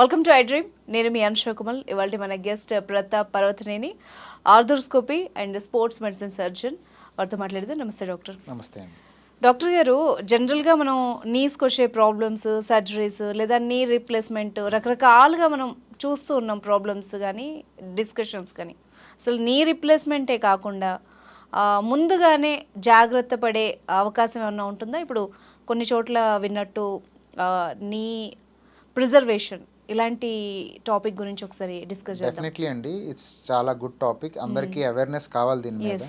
Welcome to I dream నేను మీ అనుష కుమల్. ఇవాళ మన guest Pratap Parvataneni arthroscopy and sports medicine surgeon వారితో మాట్లాడితే నమస్తే డాక్టర్. నమస్తే డాక్టర్ గారు జనరల్గా మనం నీస్కి వచ్చే ప్రాబ్లమ్స్ సర్జరీస్ లేదా నీ రీప్లేస్మెంట్ రకరకాలుగా మనం చూస్తూ ఉన్నాం ప్రాబ్లమ్స్ కానీ డిస్కషన్స్ కానీ అసలు నీ రీప్లేస్మెంటే కాకుండా ముందుగానే జాగ్రత్త పడే అవకాశం ఏమైనా ఉంటుందా? ఇప్పుడు కొన్ని చోట్ల విన్నట్టు నీ ప్రిజర్వేషన్ ఇలాంటి టాపిక్ గురించి ఒకసారి డిస్కస్ చేద్దాం. డెఫినెట్లీ అండి. ఇట్స్ చాలా గుడ్ టాపిక్ అందరికీ అవేర్నెస్ కావాలి దీని మీద.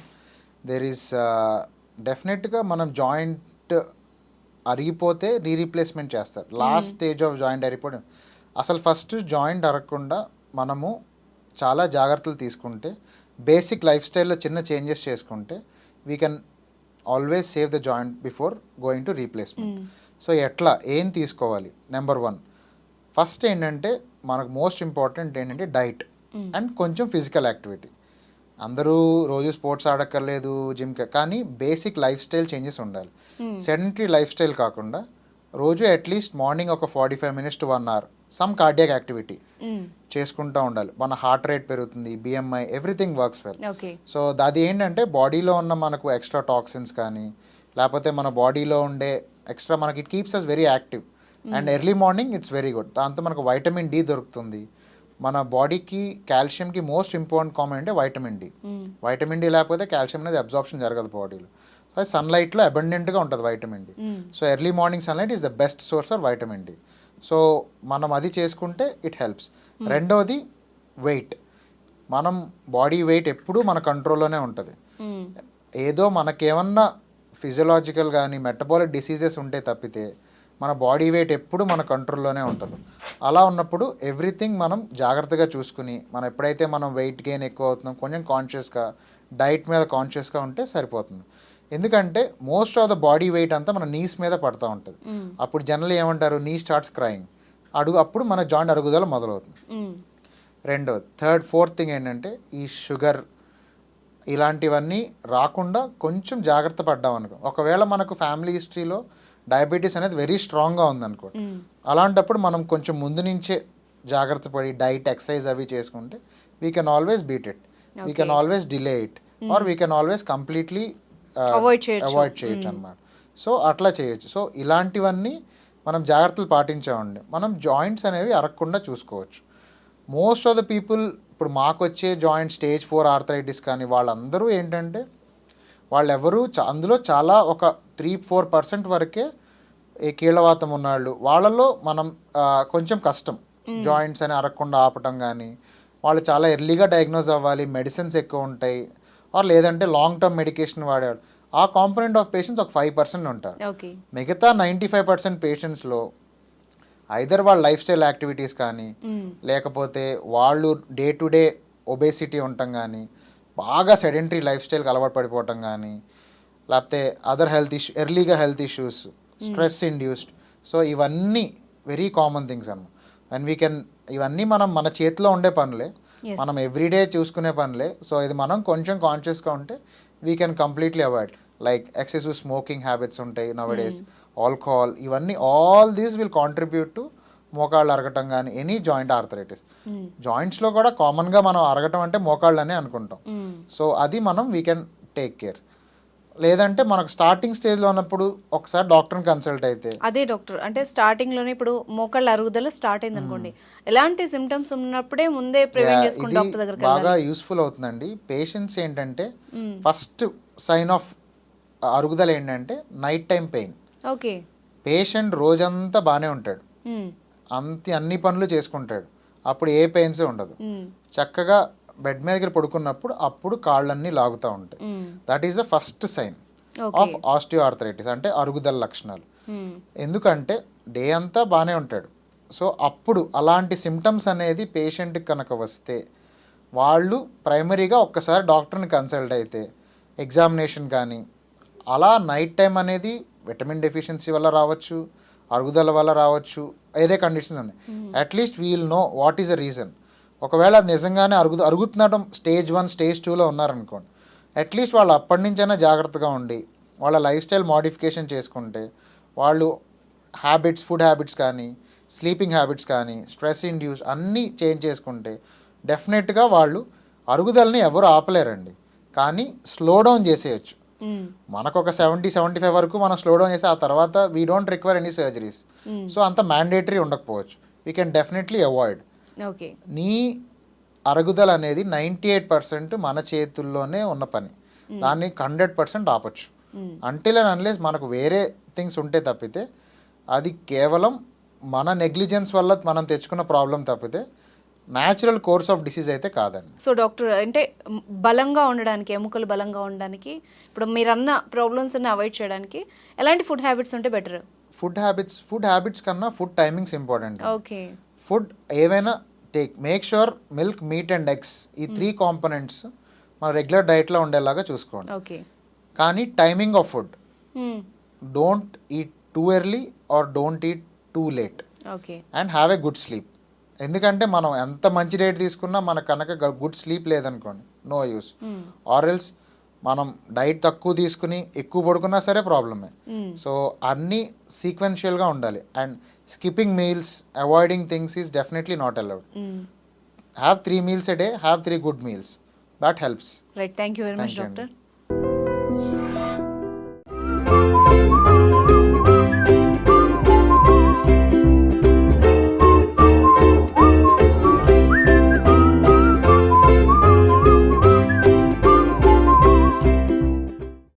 దేర్ ఈస్ డెఫినెట్గా మనం జాయింట్ అరిగిపోతే రీ రీప్లేస్మెంట్ చేస్తారు లాస్ట్ స్టేజ్ ఆఫ్ జాయింట్ అరిగిపోవడం. అసలు ఫస్ట్ జాయింట్ అరగకుండా మనము చాలా జాగ్రత్తలు తీసుకుంటే బేసిక్ లైఫ్ స్టైల్లో చిన్న చేంజెస్ చేసుకుంటే we can always save the joint before going to replacement so ఎట్లా? ఏం తీసుకోవాలి? నెంబర్ వన్ ఫస్ట్ ఏంటంటే మనకు మోస్ట్ ఇంపార్టెంట్ ఏంటంటే డైట్ అండ్ కొంచెం ఫిజికల్ యాక్టివిటీ. అందరూ రోజు స్పోర్ట్స్ ఆడక్కర్లేదు జిమ్ కానీ బేసిక్ లైఫ్ స్టైల్ చేంజెస్ ఉండాలి. సెడెంటరీ లైఫ్ స్టైల్ కాకుండా రోజు అట్లీస్ట్ మార్నింగ్ ఒక forty five minutes to one hour some cardiac activity చేసుకుంటూ ఉండాలి. మన హార్ట్ రేట్ పెరుగుతుంది BMI everything works well. So అది ఏంటంటే బాడీలో ఉన్న మనకు ఎక్స్ట్రా టాక్సిన్స్ కానీ లేకపోతే మన బాడీలో ఉండే ఎక్స్ట్రా మనకి it keeps us very active. And early morning it's very good దాంతో మనకు వైటమిన్ డి దొరుకుతుంది. మన బాడీకి కాల్షియంకి మోస్ట్ ఇంపార్టెంట్ కామన్ అంటే వైటమిన్ డి వైటమిన్ డి లేకపోతే కాల్షియం అనేది అబ్జార్ప్షన్ జరగదు బాడీలో సో అది సన్లైట్లో అబండెంట్గా ఉంటుంది vitamin D so early morning sunlight is the best source for vitamin D so మనం అది చేసుకుంటే ఇట్ హెల్ప్స్ రెండవది వెయిట్ మనం బాడీ వెయిట్ ఎప్పుడూ మన కంట్రోల్లోనే ఉంటుంది. ఏదో మనకేమన్నా ఫిజియలాజికల్ కానీ మెటబాలిక్ డిసీజెస్ ఉంటే తప్పితే మన బాడీ వెయిట్ ఎప్పుడు మన కంట్రోల్లోనే ఉంటుంది. అలా ఉన్నప్పుడు ఎవ్రీథింగ్ మనం జాగ్రత్తగా చూసుకుని మనం ఎప్పుడైతే మనం వెయిట్ గెయిన్ ఎక్కువ అవుతున్నాం కొంచెం కాన్షియస్గా డైట్ మీద కాన్షియస్గా ఉంటే సరిపోతుంది. ఎందుకంటే most of the body weight అంతా మన నీస్ మీద పడుతూ ఉంటుంది. అప్పుడు జనరల్ ఏమంటారు? నీ స్టార్ట్స్ క్రయింగ్ అడుగు అప్పుడు మన జాయింట్ అరుగుదల మొదలవుతుంది. రెండోది థర్డ్ ఫోర్త్ థింగ్ ఏంటంటే ఈ షుగర్ ఇలాంటివన్నీ రాకుండా కొంచెం జాగ్రత్త పడ్డాం అనుకో ఒకవేళ మనకు ఫ్యామిలీ హిస్టరీలో డయాబెటీస్ అనేది వెరీ స్ట్రాంగ్గా ఉందనుకో అలాంటప్పుడు మనం కొంచెం ముందు నుంచే జాగ్రత్త పడి డైట్ ఎక్సర్సైజ్ అవి చేసుకుంటే we can always beat it we can always delay it or we can always completely. Avoid చేయొచ్చు. అనమాట సో అట్లా చేయొచ్చు. సో ఇలాంటివన్నీ మనం జాగ్రత్తలు పాటించామండి. మనం జాయింట్స్ అనేవి అరగకుండా చూసుకోవచ్చు. మోస్ట్ ఆఫ్ ద పీపుల్ ఇప్పుడు మాకు వచ్చే జాయింట్ స్టేజ్ ఫోర్ ఆర్థరైటిస్ కానీ వాళ్ళందరూ ఏంటంటే వాళ్ళెవరూ చా- అందులో చాలా ఒక త్రీ ఫోర్ పర్సెంట్ వరకే ఈ కీళ్ళవాతం ఉన్నాళ్ళు వాళ్ళలో మనం కొంచెం కష్టం. జాయింట్స్ అని అరగకుండా ఆపటం కానీ వాళ్ళు చాలా ఎర్లీగా డయాగ్నోజ్ అవ్వాలి మెడిసిన్స్ ఎక్కువ ఉంటాయి ఆర్ లేదంటే లాంగ్ టర్మ్ మెడికేషన్ వాడేవాళ్ళు. ఆ కాంపోనెంట్ ఆఫ్ పేషెంట్స్ ఒక ఫైవ్ పర్సెంట్ ఉంటారు. మిగతా నైంటీ ఫైవ్ పర్సెంట్ పేషెంట్స్లో ఐదర్ వాళ్ళ లైఫ్ స్టైల్ యాక్టివిటీస్ కానీ లేకపోతే వాళ్ళు డే టు డే ఒబేసిటీ ఉండటం కానీ బాగా సెడెంటరీ లైఫ్ స్టైల్కి అలవాటు పడిపోవటం కానీ లేకపోతే అదర్ హెల్త్ ఇష్యూ ఎర్లీగా health issues stress induced. So ఇవన్నీ వెరీ కామన్ థింగ్స్ అన్నమాట. అండ్ వీ కెన్ ఇవన్నీ మనం మన చేతిలో ఉండే పనులే. మనం ఎవ్రీడే చూసుకునే పనులే. సో ఇది మనం కొంచెం కాన్షియస్గా ఉంటే we can completely avoid. Like excessive smoking habits ఉంటాయి నవ్ డేస్. ఆల్కహాల్ ఇవన్నీ all these will contribute to మోకాళ్ళు అరగటం కానీ ఎనీ జాయింట్ ఆర్థరైటిస్ జాయింట్స్లో కూడా కామన్గా మనం అరగటం అంటే మోకాళ్ళనే అనుకుంటాం. సో అది మనం వీ కెన్ టేక్ కేర్ లేదంటే మనకు స్టార్టింగ్ స్టేజ్లో ఉన్నప్పుడు ఒకసారి డాక్టర్ని కన్సల్ట్ అయితే. అదే డాక్టర్ అంటే స్టార్టింగ్లోనే ఇప్పుడు మోకాళ్ళ అరుగుదల స్టార్ట్ అయింది అనుకోండి. ఎలాంటి సిమ్టమ్స్ ఉన్నప్పుడే ముందే ప్రివెంట్ చేసుకుని డాక్టర్ దగ్గరికి బాగా యూస్ఫుల్ అవుతుందండి. పేషెంట్స్ ఏంటంటే ఫస్ట్ సైన్ ఆఫ్ అరుగుదల ఏంటంటే night time pain okay patient రోజంతా బాగానే ఉంటాడు. అంత అన్ని పనులు చేసుకుంటాడు. అప్పుడు ఏ పెయిన్స్ ఉండదు. చక్కగా బెడ్ మీదకి పడుకున్నప్పుడు అప్పుడు కాళ్ళన్నీ లాగుతూ ఉంటాయి. That is the first sign of osteoarthritis అంటే అరుగుదల లక్షణాలు. ఎందుకంటే డే అంతా బాగానే ఉంటాడు. సో అప్పుడు అలాంటి సిమ్టమ్స్ అనేది పేషెంట్కి కనుక వస్తే వాళ్ళు ప్రైమరీగా ఒక్కసారి డాక్టర్ని కన్సల్ట్ అయితే ఎగ్జామినేషన్ కానీ అలా నైట్ టైం అనేది విటమిన్ డెఫిషియన్సీ వల్ల రావచ్చు అరుగుదల వల్ల రావచ్చు వేరే కండిషన్స్ ఉన్నాయి. At least we'll know what is the reason ఒకవేళ అది నిజంగానే అరుగు అరుగుతుండటం స్టేజ్ వన్ స్టేజ్ టూలో ఉన్నారనుకోండి అట్లీస్ట్ వాళ్ళు అప్పటి నుంచైనా జాగ్రత్తగా ఉండి వాళ్ళ లైఫ్ స్టైల్ మోడిఫికేషన్ చేసుకుంటే వాళ్ళు హ్యాబిట్స్ ఫుడ్ హ్యాబిట్స్ కానీ స్లీపింగ్ హ్యాబిట్స్ కానీ స్ట్రెస్ ఇండ్యూస్ అన్నీ చేంజ్ చేసుకుంటే డెఫినెట్గా వాళ్ళు అరుగుదలని ఎవరు ఆపలేరండి. కానీ స్లో డౌన్ చేసేయచ్చు. మనకు ఒక సెవెంటీ సెవెంటీ ఫైవ్ వరకు మనం స్లో డౌన్ చేసి ఆ తర్వాత we don't require any surgeries. So అంత మ్యాండేటరీ ఉండకపోవచ్చు. We can definitely avoid knee అరుగుదల అనేది నైంటీ ఎయిట్ పర్సెంట్ మన చేతుల్లోనే ఉన్న పని. దాన్ని హండ్రెడ్ పర్సెంట్ ఆపొచ్చు. అంటిల్ అండ్ అన్లెస్ మనకు వేరే థింగ్స్ ఉంటే తప్పితే అది కేవలం మన నెగ్లిజెన్స్ వల్ల మనం తెచ్చుకున్న ప్రాబ్లం తప్పితే న్యాచురల్ కోర్స్ ఆఫ్ డిసీజ్ అయితే కాదండి. సో డాక్టర్ అంటే బలంగా ఉండడానికి ఎముకలు బలంగా ఉండడానికి ఇప్పుడు మీరు అన్న ప్రాబ్లమ్స్ అన్ని అవాయిడ్ చేయడానికి ఎలాంటి ఫుడ్ హ్యాబిట్స్ ఉంటే better food habits food habits కన్నా food timings important okay food ఏవైనా take make sure milk meat and eggs ఈ త్రీ కాంపనెంట్స్ మన రెగ్యులర్ డైట్లో ఉండేలాగా చూసుకోండి. ఓకే కానీ timing of food. Don't eat too early or don't eat too late okay and have a good sleep ఎందుకంటే మనం ఎంత మంచి డేట్ తీసుకున్నా మనకు కనుక గుడ్ స్లీప్ లేదనుకోండి నో యూస్. ఆర్ఎల్స్ మనం డైట్ తక్కువ తీసుకుని ఎక్కువ పడుకున్నా సరే ప్రాబ్లమే. సో అన్నీ సీక్వెన్షియల్గా ఉండాలి and skipping meals avoiding things is definitely not allowed. Have three meals a day have three good meals that helps right thank you very much. Doctor